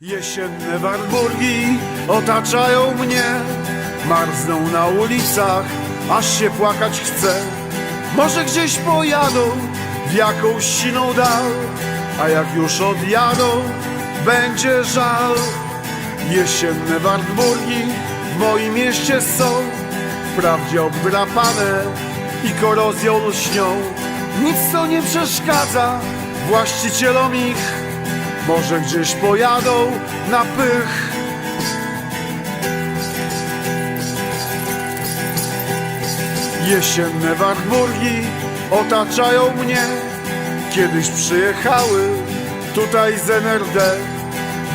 Jesienne Wartburgi otaczają mnie. Marzną na ulicach, aż się płakać chce. Może gdzieś pojadą w jakąś siną dal. A jak już odjadą, będzie żal. Jesienne Wartburgi w moim mieście są. Wprawdzie obdrapane i korozją lśnią. Nic to nie przeszkadza właścicielom ich może gdzieś pojadą na pych. Jesienne Wartburgi otaczają mnie. Kiedyś przyjechały tutaj z NRD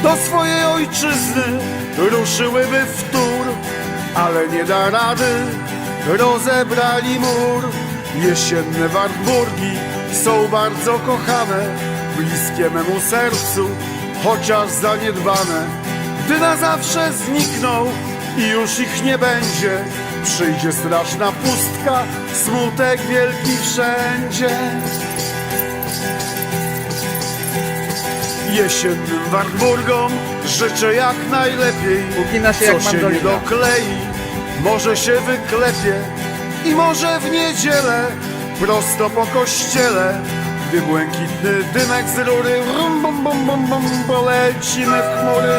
Do swojej ojczyzny ruszyłyby w tur Ale nie da rady, rozebrali mur. Jesienne Wartburgi są bardzo kochane Bliskie memu sercu, chociaż zaniedbane Gdy na zawsze znikną i już ich nie będzie Przyjdzie straszna pustka, smutek wielki wszędzie. Jesiennym Wartburgom życzę jak najlepiej Ugina się jak Co się nie mandolina. doklei, może się wyklepie I może w niedzielę, prosto po kościele Gdy błękitny dymek z rury rum, bum, bum, bum, bum, Polecimy w chmury